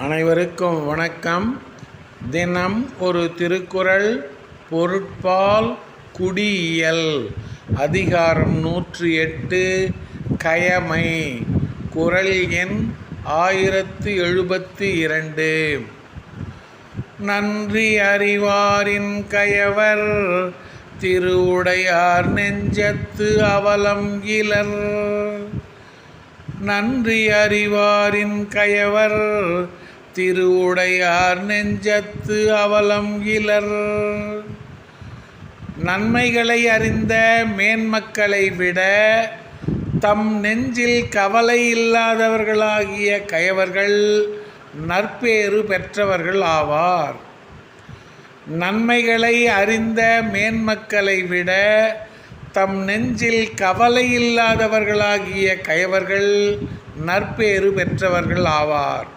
அனைவருக்கும் வணக்கம். தினம் ஒரு திருக்குறள் பொருட்பால் குடியியல் அதிகாரம் நூற்றி எட்டு கயமை குறள் எண் ஆயிரத்து எழுபத்தி இரண்டு. நன்றி அறிவாரின் கயவர் திருவுடையார் நெஞ்சத்து அவலம் இலர். நன்றி அறிவாரின் கயவர் திருவுடையார் நெஞ்சத்து அவலம் இலர். நன்மைகளை அறிந்த மேன்மக்களை விட தம் நெஞ்சில் கவலை இல்லாதவர்களாகிய கயவர்கள் நற்பேறு பெற்றவர்கள் ஆவார். நன்மைகளை அறிந்த மேன்மக்களை விட தம் நெஞ்சில் கவலை இல்லாதவர்களாகிய கயவர்கள் நற்பேறு பெற்றவர்கள் ஆவார்.